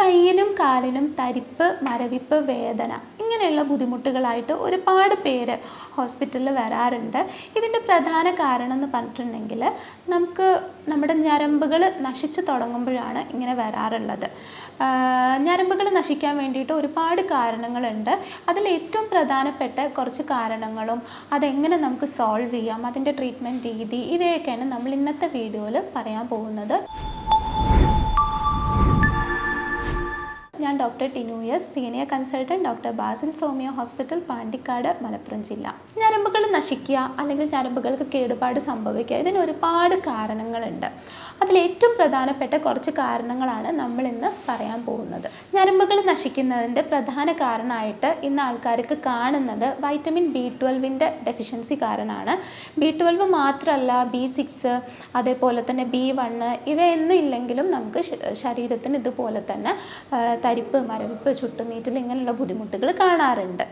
കയ്യിനും കാലിലും തരിപ്പ് മരവിപ്പ് വേദന ഇങ്ങനെയുള്ള ബുദ്ധിമുട്ടുകളായിട്ട് ഒരുപാട് പേര് ഹോസ്പിറ്റലിൽ വരാറുണ്ട്. ഇതിന്റെ പ്രധാന കാരണം എന്ന് പറഞ്ഞിട്ടുണ്ടെങ്കിൽ നമുക്ക് നമ്മുടെ ഞരമ്പുകൾ നശിച്ചു തുടങ്ങുമ്പോഴാണ് ഇങ്ങനെ വരാറുള്ളത്. ഞരമ്പുകൾ നശിക്കാൻ വേണ്ടിയിട്ട് ഒരുപാട് കാരണങ്ങളുണ്ട്. അതിൽ ഏറ്റവും പ്രധാനപ്പെട്ട കുറച്ച് കാരണങ്ങളും അതെങ്ങനെ നമുക്ക് സോൾവ് ചെയ്യാം അതിന്റെ ട്രീറ്റ്മെന്റ് രീതി ഇവയൊക്കെയാണ് നമ്മൾ ഇന്നത്തെ വീഡിയോയിൽ പറയാൻ പോകുന്നത്. ഞാൻ doctor Tinu S senior consultant doctor Basil Somiya hospital Pandikkad Malappuram ജില്ല. ഞരമ്പുകൾ നശിക്കുക അല്ലെങ്കിൽ ഞരമ്പുകൾക്ക് കേടുപാട് സംഭവിക്കുക ഇതിന് ഒരുപാട് കാരണങ്ങളുണ്ട്. അതിൽ ഏറ്റവും പ്രധാനപ്പെട്ട കുറച്ച് കാരണങ്ങളാണ് നമ്മൾ ഇന്ന് പറയാൻ പോകുന്നത്. ഞരമ്പുകൾ നശിക്കുന്നതിന്റെ പ്രധാന കാരണമായിട്ട് ഇന്ന് ആൾക്കാർക്ക് കാണുന്നത് വൈറ്റമിൻ ബി ട്വൽവിന്റെ ഡെഫിഷ്യൻസി കാരണമാണ്. ബി ട്വൽവ് മാത്രമല്ല ബി സിക്സ് അതേപോലെ തന്നെ ബി വണ്ണ് ഇവയൊന്നും ഇല്ലെങ്കിലും നമുക്ക് ശരീരത്തിന് ഇതുപോലെ തന്നെ തരിപ്പ് മരവിപ്പ് ചുട്ടുനീറ്റൽ ഇങ്ങനെയുള്ള ബുദ്ധിമുട്ടുകൾ കാണാറുണ്ട്.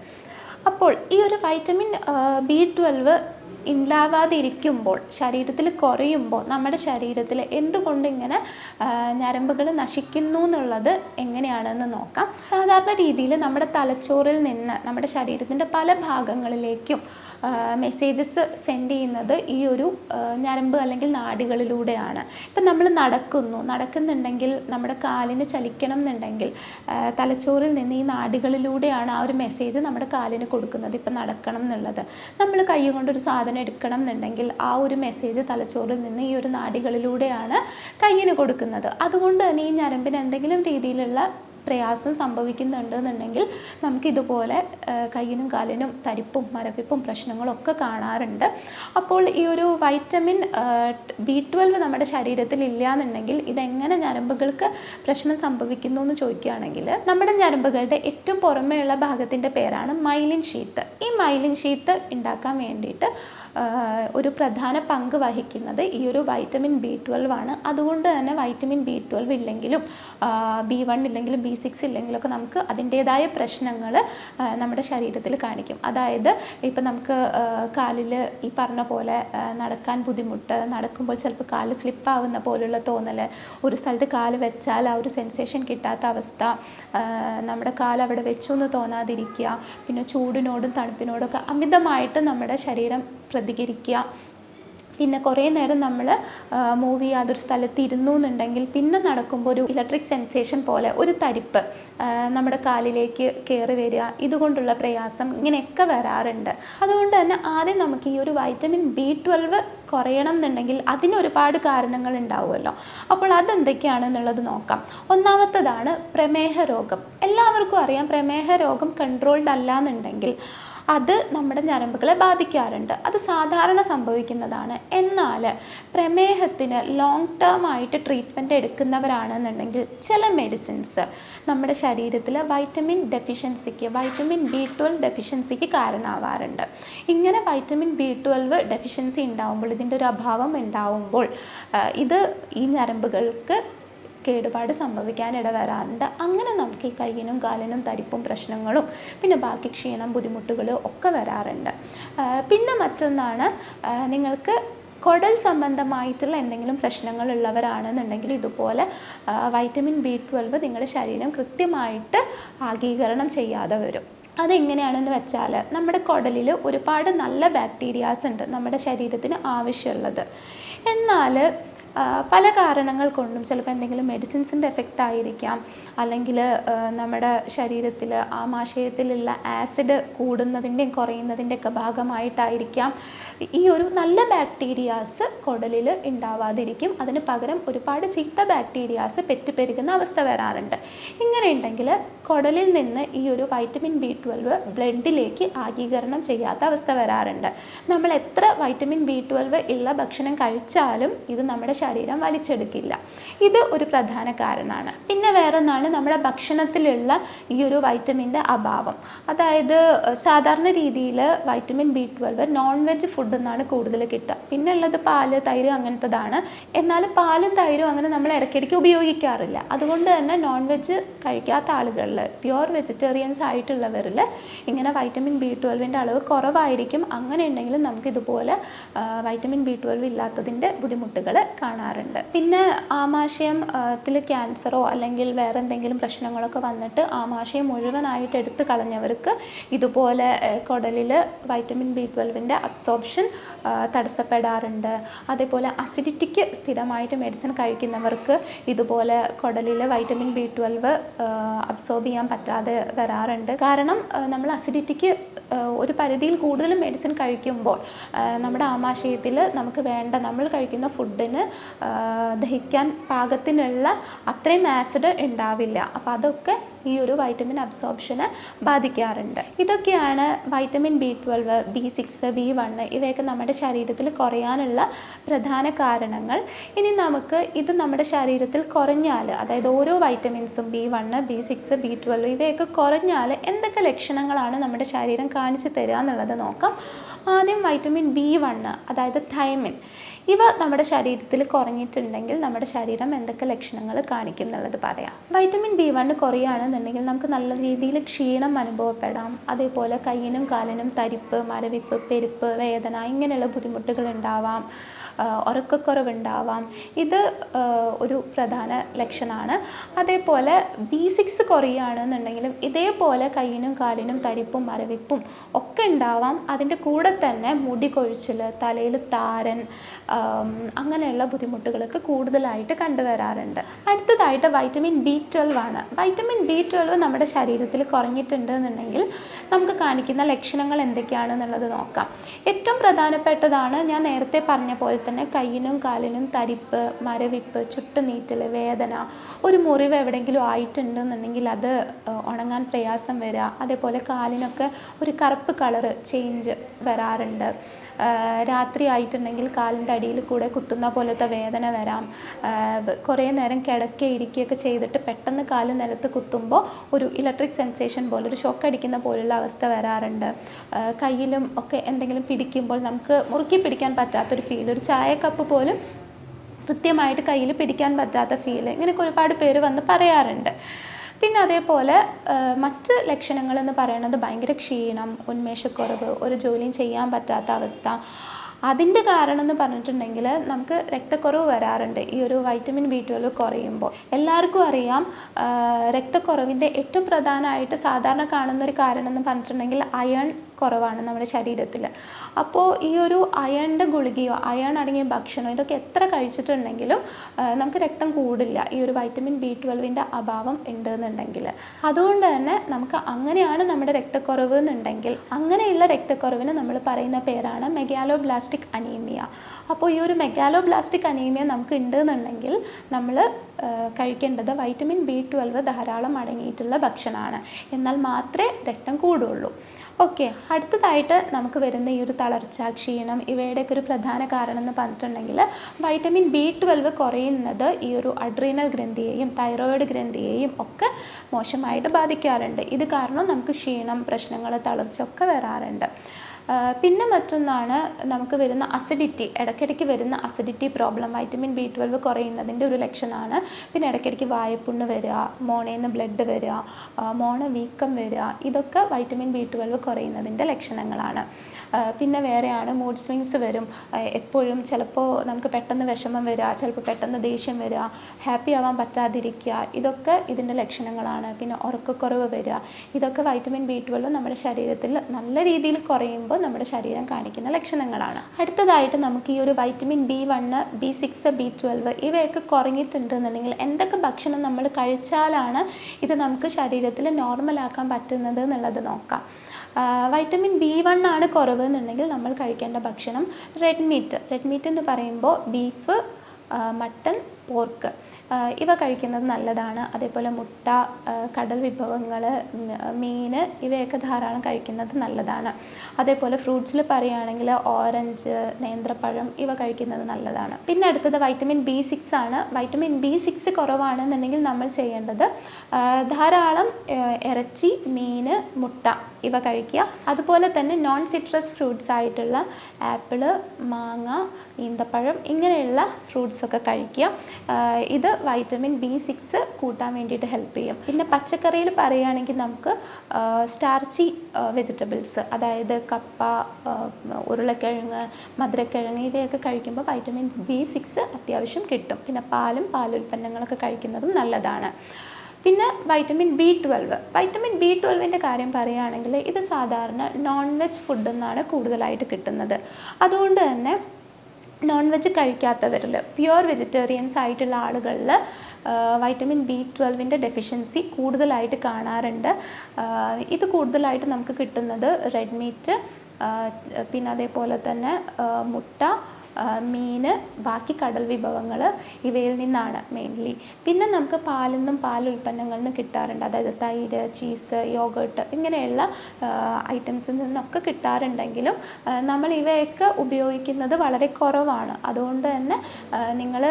അപ്പോൾ ഈ ഒരു വൈറ്റമിൻ ബി ട്വൽവ് ഉണ്ടാവാതിരിക്കുമ്പോൾ ശരീരത്തിൽ കുറയുമ്പോൾ നമ്മുടെ ശരീരത്തിൽ എന്തുകൊണ്ട് ഇങ്ങനെ ഞരമ്പുകൾ നശിക്കുന്നു എന്നുള്ളത് എങ്ങനെയാണെന്ന് നോക്കാം. സാധാരണ രീതിയിൽ നമ്മുടെ തലച്ചോറിൽ നിന്ന് നമ്മുടെ ശരീരത്തിന്റെ പല ഭാഗങ്ങളിലേക്കും മെസ്സേജസ് സെൻഡ് ചെയ്യുന്നത് ഈ ഒരു ഞരമ്പ് അല്ലെങ്കിൽ നാഡികളിലൂടെയാണ് ഇപ്പം നമ്മൾ നടക്കുന്നു. നടക്കുന്നുണ്ടെങ്കിൽ നമ്മുടെ കാലിന് ചലിക്കണം എന്നുണ്ടെങ്കിൽ തലച്ചോറിൽ നിന്ന് ഈ നാഡികളിലൂടെയാണ് ആ ഒരു മെസ്സേജ് നമ്മുടെ കാലിന് കൊടുക്കുന്നത്. ഇപ്പം നടക്കണം എന്നുള്ളത്. നമ്മൾ കൈ കൊണ്ടൊരു സാധനം എടുക്കണം എന്നുണ്ടെങ്കിൽ ആ ഒരു മെസ്സേജ് തലച്ചോറിൽ നിന്ന് ഈ ഒരു നാഡികളിലൂടെയാണ് കയ്യിന് കൊടുക്കുന്നത്. അതുകൊണ്ട് തന്നെ ഈ ഞരമ്പിന് എന്തെങ്കിലും രീതിയിലുള്ള പ്രയാസം സംഭവിക്കുന്നുണ്ട് എന്നുണ്ടെങ്കിൽ നമുക്കിതുപോലെ കയ്യിനും കാലിനും തരിപ്പും മരവിപ്പും പ്രശ്നങ്ങളൊക്കെ കാണാറുണ്ട്. അപ്പോൾ ഈ ഒരു വൈറ്റമിൻ ബി ട്വൽവ് നമ്മുടെ ശരീരത്തിൽ ഇല്ല എന്നുണ്ടെങ്കിൽ ഇതെങ്ങനെ ഞരമ്പുകൾക്ക് പ്രശ്നം സംഭവിക്കുന്നു എന്ന് ചോദിക്കുകയാണെങ്കിൽ നമ്മുടെ ഞരമ്പുകളുടെ ഏറ്റവും പുറമേയുള്ള ഭാഗത്തിന്റെ പേരാണ് മൈലിൻ ഷീത്ത്. ഈ മൈലിൻ ഷീത്ത് ഉണ്ടാക്കാൻ വേണ്ടിയിട്ട് ഒരു പ്രധാന പങ്ക് വഹിക്കുന്നത് ഈ ഒരു വൈറ്റമിൻ ബി ട്വൽവ് ആണ്. അതുകൊണ്ട് തന്നെ വൈറ്റമിൻ ബി ട്വൽവ് ഇല്ലെങ്കിലും ബി വൺ ഇല്ലെങ്കിലും ബി സിക്സ് ഇല്ലെങ്കിലും ഒക്കെ നമുക്ക് അതിന്റേതായ പ്രശ്നങ്ങൾ നമ്മുടെ ശരീരത്തിൽ കാണിക്കും. അതായത് ഇപ്പം നമുക്ക് കാലിൽ ഈ പറഞ്ഞ പോലെ നടക്കാൻ ബുദ്ധിമുട്ട് നടക്കുമ്പോൾ ചിലപ്പോൾ കാൽ സ്ലിപ്പാവുന്ന പോലുള്ള തോന്നൽ ഒരു സ്ഥലത്ത് കാൽ വെച്ചാൽ ആ ഒരു സെൻസേഷൻ കിട്ടാത്ത അവസ്ഥ നമ്മുടെ കാൽ അവിടെ വെച്ചു എന്ന് തോന്നാതിരിക്കുക പിന്നെ ചൂടിനോടും തണുപ്പിനോടൊക്കെ അമിതമായിട്ട് നമ്മുടെ ശരീരം പ്രതികരിക്കുക. പിന്നെ കുറേ നേരം നമ്മൾ മൂവ് ചെയ്യാതൊരു സ്ഥലത്ത് ഇരുന്നു എന്നുണ്ടെങ്കിൽ പിന്നെ നടക്കുമ്പോൾ ഒരു ഇലക്ട്രിക് സെൻസേഷൻ പോലെ ഒരു തരിപ്പ് നമ്മുടെ കാലിലേക്ക് കയറി വരിക ഇതുകൊണ്ടുള്ള പ്രയാസം ഇങ്ങനെയൊക്കെ വരാറുണ്ട്. അതുകൊണ്ട് തന്നെ ആദ്യം നമുക്ക് ഈ ഒരു വൈറ്റമിൻ ബി ട്വൽവ് കുറയണം എന്നുണ്ടെങ്കിൽ അതിന് ഒരുപാട് കാരണങ്ങൾ ഉണ്ടാവുമല്ലോ. അപ്പോൾ അതെന്തൊക്കെയാണെന്നുള്ളത് നോക്കാം. ഒന്നാമത്തതാണ് പ്രമേഹ രോഗം. എല്ലാവർക്കും അറിയാം പ്രമേഹ രോഗം കൺട്രോൾഡ് അല്ല എന്നുണ്ടെങ്കിൽ അത് നമ്മുടെ ഞരമ്പുകളെ ബാധിക്കാറുണ്ട്. അത് സാധാരണ സംഭവിക്കുന്നതാണ്. എന്നാൽ പ്രമേഹത്തിന് ലോങ് ടേം ആയിട്ട് ട്രീറ്റ്മെന്റ് എടുക്കുന്നവരാണെന്നുണ്ടെങ്കിൽ ചില മെഡിസിൻസ് നമ്മുടെ ശരീരത്തിൽ വൈറ്റമിൻ ഡെഫിഷ്യൻസിക്ക് വൈറ്റമിൻ ബി ട്വൽവ് ഡെഫിഷ്യൻസിക്ക് കാരണമാവാറുണ്ട്. ഇങ്ങനെ വൈറ്റമിൻ ബി ട്വൽവ് ഡെഫിഷ്യൻസി ഉണ്ടാവുമ്പോൾ ഇതിന്റെ ഒരു അഭാവം ഉണ്ടാവുമ്പോൾ ഇത് ഈ ഞരമ്പുകൾക്ക് കേടുപാട് സംഭവിക്കാൻ ഇടവരാറുണ്ട്. അങ്ങനെ നമുക്ക് ഈ കയ്യിനും കാലിനും തരിപ്പും പ്രശ്നങ്ങളും പിന്നെ ബാക്കി ക്ഷീണം ബുദ്ധിമുട്ടുകൾ ഒക്കെ വരാറുണ്ട്. പിന്നെ മറ്റൊന്നാണ് നിങ്ങൾക്ക് കുടൽ സംബന്ധമായിട്ടുള്ള എന്തെങ്കിലും പ്രശ്നങ്ങൾ ഉള്ളവരാണെന്നുണ്ടെങ്കിൽ ഇതുപോലെ വൈറ്റമിൻ ബി ട്വൽവ് നിങ്ങളുടെ ശരീരം കൃത്യമായിട്ട് ആഗീകരണം ചെയ്യാതെ വരും. അതെങ്ങനെയാണെന്ന് വെച്ചാൽ നമ്മുടെ കുടലിൽ ഒരുപാട് നല്ല ബാക്ടീരിയാസ് ഉണ്ട് നമ്മുടെ ശരീരത്തിന് ആവശ്യമുള്ളത്. എന്നാൽ പല കാരണങ്ങൾ കൊണ്ടും ചിലപ്പോൾ എന്തെങ്കിലും മെഡിസിൻസിന്റെ എഫക്റ്റ് ആയിരിക്കാം. അല്ലെങ്കിൽ നമ്മുടെ ശരീരത്തിൽ ആമാശയത്തിലുള്ള ആസിഡ് കൂടുന്നതിന്റെയും കുറയുന്നതിന്റെ ഒക്കെ ഭാഗമായിട്ടായിരിക്കാം ഈ ഒരു നല്ല ബാക്ടീരിയാസ് കുടലിൽ ഉണ്ടാവാതിരിക്കും അതിന് പകരം ഒരുപാട് ചീത്ത ബാക്ടീരിയാസ് പെറ്റുപെരുകുന്ന അവസ്ഥ വരാറുണ്ട്. ഇങ്ങനെ ഉണ്ടെങ്കിൽ കുടലിൽ നിന്ന് ഈ ഒരു വൈറ്റമിൻ ബി ട്വൽവ് ബ്ലഡിലേക്ക് ആഗീകരണം ചെയ്യാത്ത അവസ്ഥ വരാറുണ്ട്. നമ്മൾ എത്ര വൈറ്റമിൻ ബി ട്വൽവ് ഉള്ള ഭക്ഷണം കഴിച്ചാലും ഇത് നമ്മുടെ ശരീരം വലിച്ചെടുക്കില്ല. ഇത് ഒരു പ്രധാന കാരണമാണ്. പിന്നെ വേറൊന്നാണ് നമ്മുടെ ഭക്ഷണത്തിലുള്ള ഈ ഒരു വൈറ്റമിന്റെ അഭാവം. അതായത് സാധാരണ രീതിയിൽ vitamin B twelve non veg food എന്നാണ് കൂടുതൽ കിട്ടുക. പിന്നെ ഉള്ളത് പാൽ തൈര് അങ്ങനത്തതാണ്. എന്നാൽ പാലും തൈരും അങ്ങനെ നമ്മൾ ഇടയ്ക്കിടയ്ക്ക് ഉപയോഗിക്കാറില്ല. അതുകൊണ്ട് തന്നെ നോൺ വെജ് കഴിക്കാത്ത ആളുകളിൽ പ്യുവർ വെജിറ്റേറിയൻസ് ആയിട്ടുള്ളവരിൽ ഇങ്ങനെ വൈറ്റമിൻ ബി ട്വൽവിന്റെ അളവ് കുറവായിരിക്കും. അങ്ങനെ ഉണ്ടെങ്കിലും നമുക്ക് ഇതുപോലെ വൈറ്റമിൻ ബി ട്വൽവ് ഇല്ലാത്തതിന്റെ ബുദ്ധിമുട്ടുകൾ കാണാൻ കാണാറുണ്ട്. പിന്നെ ആമാശയം ത്തിൽ ക്യാൻസറോ അല്ലെങ്കിൽ വേറെ എന്തെങ്കിലും പ്രശ്നങ്ങളൊക്കെ വന്നിട്ട് ആമാശയം മുഴുവനായിട്ട് എടുത്തു കളഞ്ഞവർക്ക് ഇതുപോലെ കുടലിൽ വൈറ്റമിൻ ബി ട്വൽവിന്റെ അബ്സോർപ്ഷൻ തടസ്സപ്പെടാറുണ്ട്. അതേപോലെ അസിഡിറ്റിക്ക് സ്ഥിരമായിട്ട് മെഡിസിൻ കഴിക്കുന്നവർക്ക് ഇതുപോലെ കുടലിൽ വൈറ്റമിൻ ബി ട്വൽവ് അബ്സോർബ് ചെയ്യാൻ പറ്റാതെ വരാറുണ്ട്. കാരണം നമ്മൾ അസിഡിറ്റിക്ക് ഒരു പരിധിയിൽ കൂടുതൽ മെഡിസിൻ കഴിക്കുമ്പോൾ നമ്മുടെ ആമാശയത്തിൽ നമുക്ക് വേണ്ട നമ്മൾ കഴിക്കുന്ന ഫുഡിന് ദഹിക്കാൻ പാകത്തിനുള്ള അത്രയും ആസിഡ് ഉണ്ടാവില്ല. അപ്പോൾ അതൊക്കെ ഈ ഒരു വൈറ്റമിൻ അബ്സോർപ്ഷനെ ബാധിക്കാറുണ്ട്. ഇതൊക്കെയാണ് vitamin B twelve B six B one ഇവയൊക്കെ നമ്മുടെ ശരീരത്തിൽ കുറയാനുള്ള പ്രധാന കാരണങ്ങൾ. ഇനി നമുക്ക് ഇത് നമ്മുടെ ശരീരത്തിൽ കുറഞ്ഞാൽ അതായത് ഓരോ വൈറ്റമിൻസും B one B six B twelve ഇവയൊക്കെ കുറഞ്ഞാൽ എന്തൊക്കെ ലക്ഷണങ്ങളാണ് നമ്മുടെ ശരീരം കാണിച്ചു തരിക എന്നുള്ളത് നോക്കാം. ആദ്യം വൈറ്റമിൻ ബി വണ്ണ് അതായത് തൈമിൻ ഇവ നമ്മുടെ ശരീരത്തിൽ കുറഞ്ഞിട്ടുണ്ടെങ്കിൽ നമ്മുടെ ശരീരം എന്തൊക്കെ ലക്ഷണങ്ങൾ കാണിക്കും എന്നുള്ളത് പറയാം. വൈറ്റമിൻ ബി വണ് കുറയുകയാണെന്നുണ്ടെങ്കിൽ നമുക്ക് നല്ല രീതിയിൽ ക്ഷീണം അനുഭവപ്പെടാം. അതേപോലെ കയ്യിനും കാലിനും തരിപ്പ് മരവിപ്പ് പെരുപ്പ് വേദന ഇങ്ങനെയുള്ള ബുദ്ധിമുട്ടുകൾ ഉണ്ടാവാം. ഉറക്കക്കുറവുണ്ടാവാം. ഇത് ഒരു പ്രധാന ലക്ഷണമാണ്. അതേപോലെ ബി സിക്സ് കുറയുകയാണെന്നുണ്ടെങ്കിലും ഇതേപോലെ കയ്യിനും കാലിനും തരിപ്പും മരവിപ്പും ഒക്കെ ഉണ്ടാവാം. അതിന്റെ കൂടെ തന്നെ മുടി കൊഴിച്ചിൽ തലയിൽ താരൻ അങ്ങനെയുള്ള ബുദ്ധിമുട്ടുകളൊക്കെ കൂടുതലായിട്ട് കണ്ടുവരാറുണ്ട്. അടുത്തതായിട്ട് വൈറ്റമിൻ ബി ട്വൽവ് ആണ്. വൈറ്റമിൻ ബി ട്വൽവ് നമ്മുടെ ശരീരത്തിൽ കുറഞ്ഞിട്ടുണ്ട് എന്നുണ്ടെങ്കിൽ നമുക്ക് കാണിക്കുന്ന ലക്ഷണങ്ങൾ എന്തൊക്കെയാണെന്നുള്ളത് നോക്കാം. ഏറ്റവും പ്രധാനപ്പെട്ടതാണ് ഞാൻ നേരത്തെ പറഞ്ഞ പോലെ തന്നെ കയ്യിനും കാലിനും തരിപ്പ് മരവിപ്പ് ചുട്ടുനീറ്റൽ വേദന ഒരു മുറിവ് എവിടെയെങ്കിലും ആയിട്ടുണ്ടെന്നുണ്ടെങ്കിൽ അത് ഉണങ്ങാൻ പ്രയാസം വരിക അതേപോലെ കാലിനൊക്കെ ഒരു കറുപ്പ് കളറ് ചേഞ്ച് വരാറുണ്ട്. രാത്രി ആയിട്ടുണ്ടെങ്കിൽ കാലിന്റെ അടിയിൽ കൂടെ കുത്തുന്ന പോലത്തെ വേദന വരാം. കുറേ നേരം കിടക്കുക ഇരിക്കുകയൊക്കെ ചെയ്തിട്ട് പെട്ടെന്ന് കാൽ നിലത്ത് കുത്തുമ്പോൾ ഒരു ഇലക്ട്രിക് സെൻസേഷൻ പോലെ ഒരു ഷോക്ക് അടിക്കുന്ന പോലുള്ള അവസ്ഥ വരാറുണ്ട്. കയ്യിലും ഒക്കെ എന്തെങ്കിലും പിടിക്കുമ്പോൾ നമുക്ക് മുറുക്കി പിടിക്കാൻ പറ്റാത്തൊരു ഫീൽ ഒരു ചായ കപ്പ് പോലും കൃത്യമായിട്ട് കയ്യിൽ പിടിക്കാൻ പറ്റാത്ത ഫീൽ ഇങ്ങനെയൊക്കെ ഒരുപാട് പേര് വന്ന് പറയാറുണ്ട്. പിന്നെ അതേപോലെ മറ്റ് ലക്ഷണങ്ങൾ എന്ന് പറയുന്നത് ഭയങ്കര ക്ഷീണം ഉന്മേഷക്കുറവ് ഒരു ജോലിയും ചെയ്യാൻ പറ്റാത്ത അവസ്ഥ. അതിന്റെ കാരണം എന്ന് പറഞ്ഞിട്ടുണ്ടെങ്കിൽ നമുക്ക് രക്തക്കുറവ് വരാറുണ്ട്. ഈ ഒരു വൈറ്റമിൻ ബി ട്വൽവ് കുറയുമ്പോൾ. എല്ലാവർക്കും അറിയാം രക്തക്കുറവിന്റെ ഏറ്റവും പ്രധാനമായിട്ട് സാധാരണ കാണുന്ന ഒരു കാരണം എന്ന് പറഞ്ഞിട്ടുണ്ടെങ്കിൽ അയൺ കുറവാണ് നമ്മുടെ ശരീരത്തിൽ. അപ്പോൾ ഈ ഒരു അയണിന്റെ ഗുളികയോ അയൺ അടങ്ങിയ ഭക്ഷണമോ ഇതൊക്കെ എത്ര കഴിച്ചിട്ടുണ്ടെങ്കിലും നമുക്ക് രക്തം കൂടില്ല. ഈ ഒരു വൈറ്റമിൻ ബി ട്വൽവിന്റെ അഭാവം ഉണ്ട് എന്നുണ്ടെങ്കിൽ അതുകൊണ്ട് തന്നെ നമുക്ക് അങ്ങനെയാണ് നമ്മുടെ രക്തക്കുറവ് എന്നുണ്ടെങ്കിൽ അങ്ങനെയുള്ള രക്തക്കുറവിന് നമ്മൾ പറയുന്ന പേരാണ് മെഗാലോ ബ്ലാസ്റ്റിക് അനീമിയ അപ്പോൾ ഈ ഒരു മെഗാലോ ബ്ലാസ്റ്റിക് അനീമിയ നമുക്ക് ഉണ്ട് എന്നുണ്ടെങ്കിൽ നമ്മൾ കഴിക്കേണ്ടത് വൈറ്റമിൻ ബി ട്വൽവ് ധാരാളം അടങ്ങിയിട്ടുള്ള ഭക്ഷണമാണ്. എന്നാൽ മാത്രമേ രക്തം കൂടുള്ളൂ. ഓക്കെ. അടുത്തതായിട്ട് നമുക്ക് വരുന്ന ഈ ഒരു തളർച്ച ക്ഷീണം ഇവയുടെയൊക്കെ ഒരു പ്രധാന കാരണം എന്ന് പറഞ്ഞിട്ടുണ്ടെങ്കിൽ വൈറ്റമിൻ ബി ട്വൽവ് കുറയുന്നത് ഈ ഒരു അഡ്രീനൽ ഗ്രന്ഥിയെയും തൈറോയിഡ് ഗ്രന്ഥിയെയും ഒക്കെ മോശമായിട്ട് ബാധിക്കാറുണ്ട്. ഇത് കാരണം നമുക്ക് ക്ഷീണം പ്രശ്നങ്ങൾ തളർച്ച ഒക്കെ വരാറുണ്ട്. പിന്നെ മറ്റൊന്നാണ് നമുക്ക് വരുന്ന അസിഡിറ്റി ഇടയ്ക്കിടയ്ക്ക് വരുന്ന acidity problem vitamin B twelve കുറയുന്നതിന്റെ ഒരു ലക്ഷണമാണ്. പിന്നെ ഇടയ്ക്കിടയ്ക്ക് വായപ്പുണ്ണ് വരിക മോണയിൽ നിന്ന് ബ്ലഡ് വരിക മോണ വീക്കം വരിക ഇതൊക്കെ വൈറ്റമിൻ ബി ട്വൽവ് കുറയുന്നതിന്റെ ലക്ഷണങ്ങളാണ്. പിന്നെ വേറെയാണ് മൂഡ് സ്വിങ്സ് വരും. എപ്പോഴും ചിലപ്പോൾ നമുക്ക് പെട്ടെന്ന് വിഷമം വരിക ചിലപ്പോൾ പെട്ടെന്ന് ദേഷ്യം വരിക ഹാപ്പി ആവാൻ പറ്റാതിരിക്കുക ഇതൊക്കെ ഇതിന്റെ ലക്ഷണങ്ങളാണ്. പിന്നെ ഉറക്കക്കുറവ് വരിക ഇതൊക്കെ വൈറ്റമിൻ ബി ട്വൽവ് നമ്മുടെ ശരീരത്തിൽ നല്ല രീതിയിൽ കുറയുമ്പോൾ നമ്മുടെ ശരീരം കാണിക്കുന്ന ലക്ഷണങ്ങളാണ്. അടുത്തതായിട്ട് നമുക്ക് ഈ ഒരു vitamin B one B six B twelve ഇവയൊക്കെ കുറഞ്ഞിട്ടുണ്ട് എന്നുണ്ടെങ്കിൽ എന്തൊക്കെ ഭക്ഷണം നമ്മൾ കഴിച്ചാലാണ് ഇത് നമുക്ക് ശരീരത്തിൽ നോർമലാക്കാൻ പറ്റുന്നത് എന്നുള്ളത് നോക്കാം. വൈറ്റമിൻ ബി വൺ ആണ് കുറവ് എന്നുണ്ടെങ്കിൽ നമ്മൾ കഴിക്കേണ്ട ഭക്ഷണം റെഡ് മീറ്റ് റെഡ് മീറ്റ് എന്ന് പറയുമ്പോൾ ബീഫ് മട്ടൺ പോർക്ക്. ഇവ കഴിക്കുന്നത് നല്ലതാണ്. അതേപോലെ മുട്ട കടൽ വിഭവങ്ങൾ മീൻ ഇവയൊക്കെ ധാരാളം കഴിക്കുന്നത് നല്ലതാണ്. അതേപോലെ ഫ്രൂട്ട്സിൽ പറയുകയാണെങ്കിൽ ഓറഞ്ച് നേന്ത്രപ്പഴം ഇവ കഴിക്കുന്നത് നല്ലതാണ്. പിന്നെ അടുത്തത് വൈറ്റമിൻ ബി സിക്സ് ആണ്. വൈറ്റമിൻ ബി സിക്സ് കുറവാണെന്നുണ്ടെങ്കിൽ നമ്മൾ ചെയ്യേണ്ടത് ധാരാളം ഇറച്ചി മീൻ മുട്ട ഇവ കഴിക്കുക. അതുപോലെ തന്നെ നോൺ സിട്രസ് ഫ്രൂട്ട്സ് ആയിട്ടുള്ള ആപ്പിൾ മാങ്ങ ഈന്തപ്പഴം ഇങ്ങനെയുള്ള ഫ്രൂട്ട്സൊക്കെ കഴിക്കുക. ഇത് വൈറ്റമിൻ ബി സിക്സ് കൂട്ടാൻ വേണ്ടിയിട്ട് ഹെൽപ്പ് ചെയ്യും. പിന്നെ പച്ചക്കറിയിൽ പറയുകയാണെങ്കിൽ നമുക്ക് സ്റ്റാർച്ചി വെജിറ്റബിൾസ് അതായത് കപ്പ ഉരുളക്കിഴങ്ങ് മധുരക്കിഴങ്ങ് ഇവയൊക്കെ കഴിക്കുമ്പോൾ വൈറ്റമിൻ ബി സിക്സ് അത്യാവശ്യം കിട്ടും. പിന്നെ പാലും പാലുൽപ്പന്നങ്ങളൊക്കെ കഴിക്കുന്നതും നല്ലതാണ്. പിന്നെ vitamin B twelve. Vitamin B ട്വൽവിന്റെ കാര്യം പറയുകയാണെങ്കിൽ ഇത് സാധാരണ നോൺ വെജ് ഫുഡ് നിന്നാണ് കൂടുതലായിട്ട് കിട്ടുന്നത്. അതുകൊണ്ട് തന്നെ നോൺ വെജ് കഴിക്കാത്തവരിൽ പ്യുവർ വെജിറ്റേറിയൻസ് ആയിട്ടുള്ള ആളുകളിൽ വൈറ്റമിൻ ബി ട്വൽവിന്റെ ഡെഫിഷ്യൻസി കൂടുതലായിട്ട് കാണാറുണ്ട്. ഇത് കൂടുതലായിട്ട് നമുക്ക് കിട്ടുന്നത് റെഡ് മീറ്റ് പിന്നെ അതേപോലെ തന്നെ മുട്ട മീൻ ബാക്കി കടൽ വിഭവങ്ങൾ ഇവയിൽ നിന്നാണ് മെയിൻലി പിന്നെ നമുക്ക് പാലിൽ നിന്നും പാൽ ഉൽപ്പന്നങ്ങളിൽ നിന്ന് കിട്ടാറുണ്ട്. അതായത് തൈര് ചീസ് യോഗേട്ട് ഇങ്ങനെയുള്ള ഐറ്റംസിൽ നിന്നൊക്കെ കിട്ടാറുണ്ടെങ്കിലും നമ്മൾ ഇവയൊക്കെ ഉപയോഗിക്കുന്നത് വളരെ കുറവാണ്. അതുകൊണ്ട് തന്നെ നിങ്ങൾ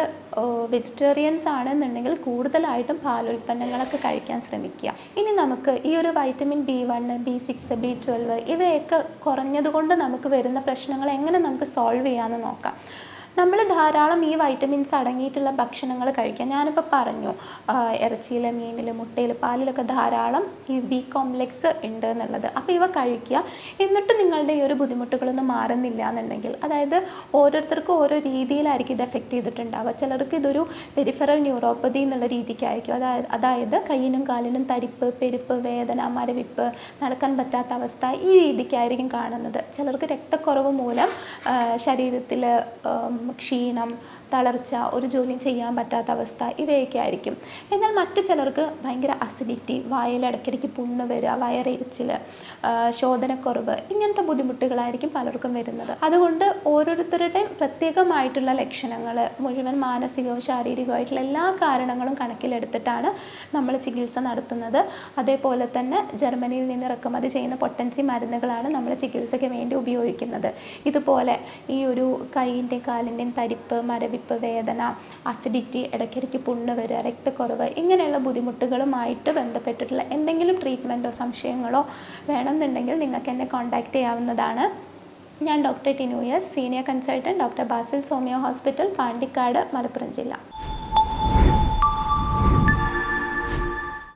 വെജിറ്റേറിയൻസ് ആണെന്നുണ്ടെങ്കിൽ കൂടുതലായിട്ടും പാലുൽപ്പന്നങ്ങളൊക്കെ കഴിക്കാൻ ശ്രമിക്കുക. ഇനി നമുക്ക് ഈ ഒരു vitamin B one B six B twelve ഇവയൊക്കെ കുറഞ്ഞതുകൊണ്ട് നമുക്ക് വരുന്ന പ്രശ്നങ്ങൾ എങ്ങനെ നമുക്ക് സോൾവ് ചെയ്യാമെന്ന് നോക്കാം. നമ്മൾ ധാരാളം ഈ വൈറ്റമിൻസ് അടങ്ങിയിട്ടുള്ള ഭക്ഷണങ്ങൾ കഴിക്കുക ഞാനിപ്പോൾ പറഞ്ഞു ഇറച്ചിയിൽ മീനിൽ മുട്ടയിൽ പാലിലൊക്കെ ധാരാളം ഈ ബി കോംപ്ലെക്സ് ഉണ്ട് എന്നുള്ളത്. അപ്പോൾ ഇവ കഴിക്കുക. എന്നിട്ട് നിങ്ങളുടെ ഈ ഒരു ബുദ്ധിമുട്ടുകളൊന്നും മാറുന്നില്ല എന്നുണ്ടെങ്കിൽ അതായത് ഓരോരുത്തർക്കും ഓരോ രീതിയിലായിരിക്കും ഇത് എഫക്റ്റ് ചെയ്തിട്ടുണ്ടാവുക. ചിലർക്ക് ഇതൊരു പെരിഫറൽ ന്യൂറോപ്പതി എന്നുള്ള രീതിക്കായിരിക്കും. അതായത് അതായത് കയ്യിനും കാലിനും തരിപ്പ് പെരുപ്പ് വേദന മരവിപ്പ് നടക്കാൻ പറ്റാത്ത അവസ്ഥ ഈ രീതിക്കായിരിക്കും കാണുന്നത്. ചിലർക്ക് രക്തക്കുറവ് മൂലം ശരീരത്തിൽ ക്ഷീണം തളർച്ച ഒരു ജോലിയും ചെയ്യാൻ പറ്റാത്ത അവസ്ഥ ഇവയൊക്കെ ആയിരിക്കും. എന്നാൽ മറ്റു ചിലർക്ക് ഭയങ്കര അസിഡിറ്റി വായയിൽ ഇടയ്ക്കിടയ്ക്ക് പുണ്ണ് വരിക വയറിച്ചിൽ ശോധനക്കുറവ് ഇങ്ങനത്തെ ബുദ്ധിമുട്ടുകളായിരിക്കും പലർക്കും വരുന്നത്. അതുകൊണ്ട് ഓരോരുത്തരുടെയും പ്രത്യേകമായിട്ടുള്ള ലക്ഷണങ്ങൾ മുഴുവൻ മാനസികവും ശാരീരികവുമായിട്ടുള്ള എല്ലാ കാരണങ്ങളും കണക്കിലെടുത്തിട്ടാണ് നമ്മൾ ചികിത്സ നടത്തുന്നത്. അതേപോലെ തന്നെ ജർമ്മനിയിൽ നിന്ന് ഇറക്കുമതി ചെയ്യുന്ന പൊട്ടൻസി മരുന്നുകളാണ് നമ്മൾ ചികിത്സയ്ക്ക് വേണ്ടി ഉപയോഗിക്കുന്നത്. ഇതുപോലെ ഈ ഒരു കൈയിന്റെയും കാലിന്റെയും തരിപ്പ് മരവിപ്പ് വേദന അസിഡിറ്റി ഇടയ്ക്കിടയ്ക്ക് പുണ്ണ് വരിക രക്തക്കുറവ് ഇങ്ങനെയുള്ള ബുദ്ധിമുട്ടുകളുമായിട്ട് ബന്ധപ്പെട്ടിട്ടുള്ള എന്തെങ്കിലും ട്രീറ്റ്മെന്റോ സംശയങ്ങളോ വേണമെന്നുണ്ടെങ്കിൽ നിങ്ങൾക്ക് എന്നെ കോൺടാക്റ്റ് ചെയ്യാവുന്നതാണ്. ഞാൻ doctor Tinu S senior consultant doctor Basil Somiya hospital Pandikkad Malappuram ജില്ല.